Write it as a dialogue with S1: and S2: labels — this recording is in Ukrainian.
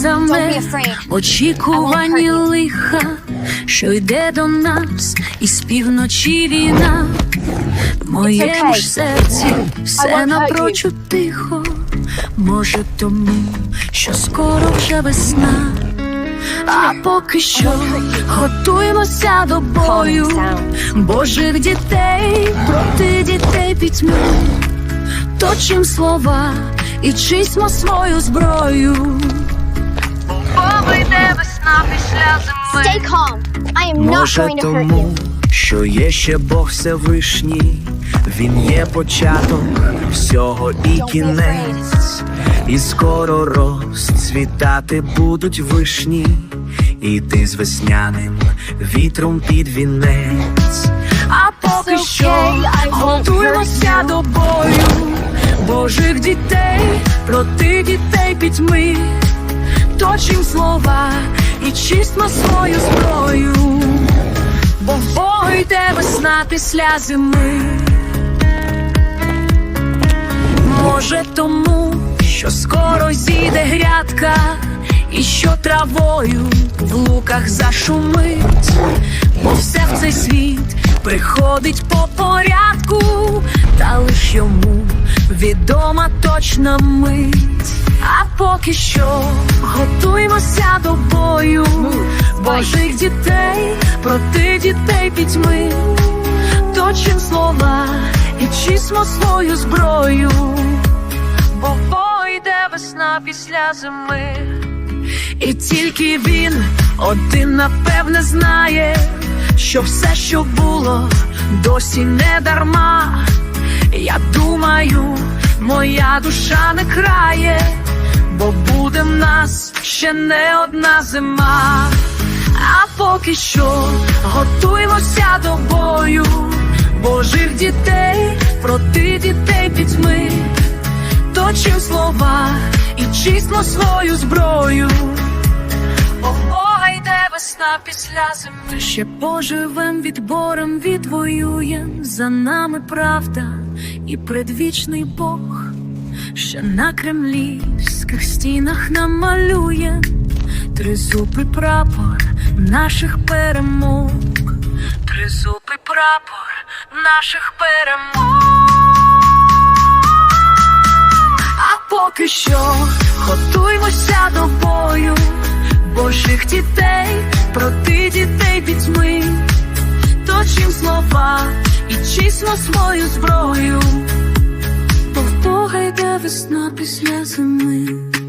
S1: замер очікуванні лиха, що йде до нас, і з півночі війна. В моєму ж серці все напрочуд тихо, може тому, що скоро вже весна. А поки що готуємося до бою. Божих дітей проти дітей пітьми. Точим слова і чисмо свою зброю. Бо йде весна після зими.
S2: Stay calm. I am not
S3: Може
S2: going to hurt
S3: тому,
S2: you.
S3: що є ще Бог Всевишній, Він є початок всього і кінець, і скоро розцвітати будуть вишні, і ти з весняним вітром під вінець.
S1: А поки
S2: It's
S1: що
S2: okay, I won't
S1: готуємося
S2: you.
S1: до бою Божих дітей проти і чисто свою зброю, бо в Бога йде весна після зими. Може тому, що скоро зійде грядка, і що травою в луках зашумить, бо все в цей світ приходить по порядку, та лиш йому відома точна мить. А поки що готуємося до бою Божих дітей проти дітей пітьми. Точим слова і чисмо свою зброю, бо пойде весна після зими, і тільки він один напевне знає, що все, що було, досі не дарма. Моя душа не крає, бо буде в нас ще не одна зима. А поки що готуємося до бою Божих дітей проти дітей пітьми. Точим слова і чисто свою зброю. Весна після зими. Ще поживем відбором відвоюєм. За нами правда і предвічний Бог. Ще на кремлівських стінах намалює тризубий прапор наших перемог. Тризубий прапор наших перемог. А поки що готуймося до бою Божих дітей проти дітей пітьми. Точим слова і чисмо свою зброю. Бо в Бога йде весна після зими.